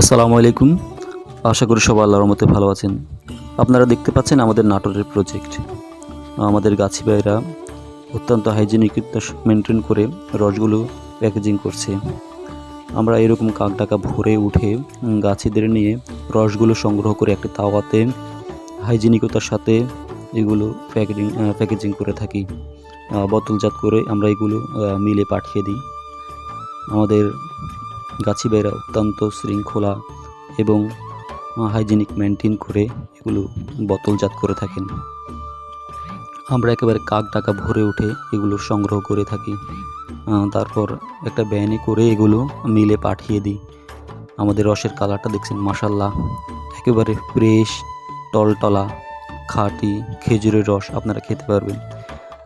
আসসালামু আলাইকুম। আশা করি সবাই আল্লাহর মতে ভালো আছেন। আপনারা দেখতে পাচ্ছেন আমাদের নাটোরের প্রজেক্ট আমাদের গাছি ভাইরা অত্যন্ত হাইজেনিক মেনটেন করে রসগুলো প্যাকেজিং করছে। আমরা এরকম কাক ডাকা ভরে উঠে গাছিদের নিয়ে রসগুলো সংগ্রহ করে একটা তাওয়াতে হাইজেনিকতার সাথে এগুলো প্যাকেজিং প্যাকেজিং করে থাকি। বোতলজাত করে আমরা এগুলো মিলে পাঠিয়ে দিই। আমাদের গাছি ভাইরা অত্যন্ত শৃঙ্খলা এবং হাইজেনিক মেনটেন করে এগুলো বোতলজাত করে থাকেন। আমরা একেবারে কাক ডাকা ভরে উঠে এগুলো সংগ্রহ করে থাকি। তারপর একটা ব্যানে করে এগুলো মিলে পাঠিয়ে দিই। আমাদের রসের কালারটা দেখছেন মাসাল্লাহ একেবারে ফ্রেশ, টলটলা, খাঁটি, খেজুরের রস আপনারা খেতে পারবেন।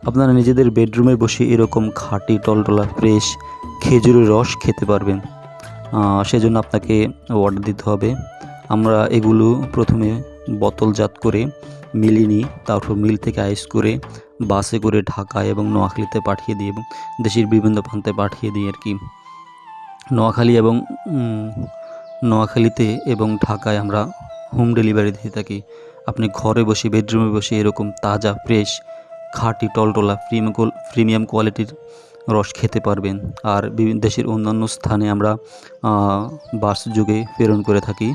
আপনারা নিজেদের বেডরুমে বসে এরকম খাঁটি, টলটলা, ফ্রেশ, খেজুরের রস খেতে পারবেন। সেজন্য আপনাকে অর্ডার দিতে হবে। আমরা এগুলো প্রথমে বোতলজাত করে মিলিয়ে নিই, তারপর মিল থেকে আইস করে বাসে করে ঢাকা এবং নোয়াখালীতে পাঠিয়ে দিই এবং দেশের বিভিন্ন প্রান্তে পাঠিয়ে দিই আর কি। নোয়াখালী এবং নোয়াখালীতে এবং ঢাকায় আমরা হোম ডেলিভারি দিয়ে থাকি। আপনি ঘরে বসে বেডরুমে বসে এরকম তাজা ফ্রেশ খাঁটি, টলটলা প্রিমিয়াম প্রিমিয়াম কোয়ালিটির রস খেতে পারবেন। আর বিভিন্ন দেশের অন্যান্য স্থানে আমরা বাস যুগে প্রেরণ করে থাকি।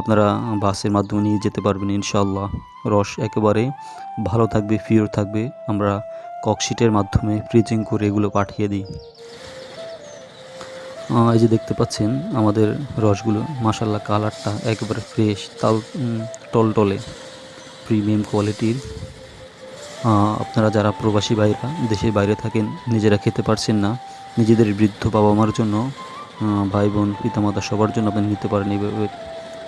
আপনারা বাসের মাধ্যমে নিয়ে যেতে পারবেন ইনশাল্লাহ রস একেবারে ভালো থাকবে পিওর থাকবে। আমরা ককশিটের মাধ্যমে ফ্রিজিং করে এগুলো পাঠিয়ে দিই। এই যে দেখতে পাচ্ছেন, আমাদের রসগুলো মাসাল্লাহ কালারটা একেবারে ফ্রেশ তাল টলটলে প্রিমিয়াম কোয়ালিটির আপনারা যারা প্রবাসী ভাইরা দেশের বাইরে থাকেন, নিজেরা খেতে পারছেন না, নিজেদের বৃদ্ধ বাবা মার জন্য ভাই বোন পিতামাতা সবার জন্য আপনি নিতে পারেন এইভাবে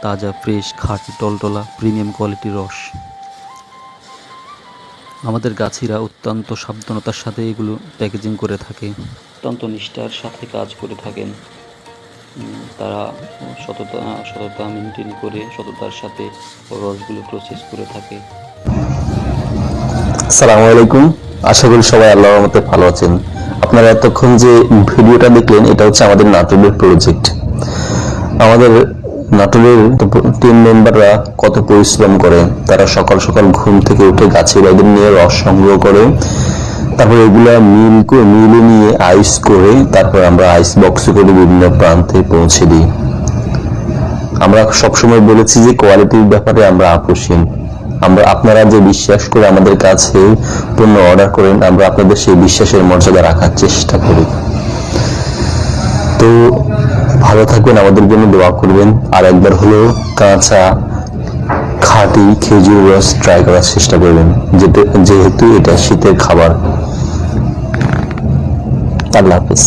তাজা ফ্রেশ খাঁটি, টলটলা প্রিমিয়াম কোয়ালিটির রস। আমাদের গাছিরা অত্যন্ত সাবধানতার সাথে এগুলো প্যাকেজিং করে থাকে, অত্যন্ত নিষ্ঠার সাথে কাজ করে থাকেন। তারা সততা সততা মেনটেন করে সততার সাথে রসগুলো প্রসেস করে থাকে। আসসালামু আলাইকুম। আশা করি সবাই আল্লাহর মতে ভালো আছেন। আপনারা এতক্ষণ যে ভিডিওটা দেখলেন, এটা হচ্ছে আমাদের নাটোরের প্রজেক্ট আমাদের নাটোরের টিম মেম্বাররা কত পরিশ্রম করে, তারা সকাল সকাল ঘুম থেকে উঠে গাছের বাইদের নিয়ে রস সংগ্রহ করে, তারপর এগুলো মিল মিলে নিয়ে আইস করে, তারপর আমরা আইস বক্সে করে বিভিন্ন প্রান্তে পৌঁছে দিই। আমরা সবসময় বলেছি যে কোয়ালিটির ব্যাপারে আমরা আপোষহীন আমরা আপনারা যে বিশ্বাস করে আমাদের কাছে পণ্য অর্ডার করেন, আমরা আপনাদের সেই বিশ্বাসের মর্যাদা রাখার চেষ্টা করি। তো ভালো থাকবেন, আমাদের জন্য দোয়া করবেন। আর একবার হলো কাঁচা খাঁটি খেজুর রস ট্রাই করার চেষ্টা করবেন যেহেতু এটা শীতের খাবার। আল্লাহ হাফিজ।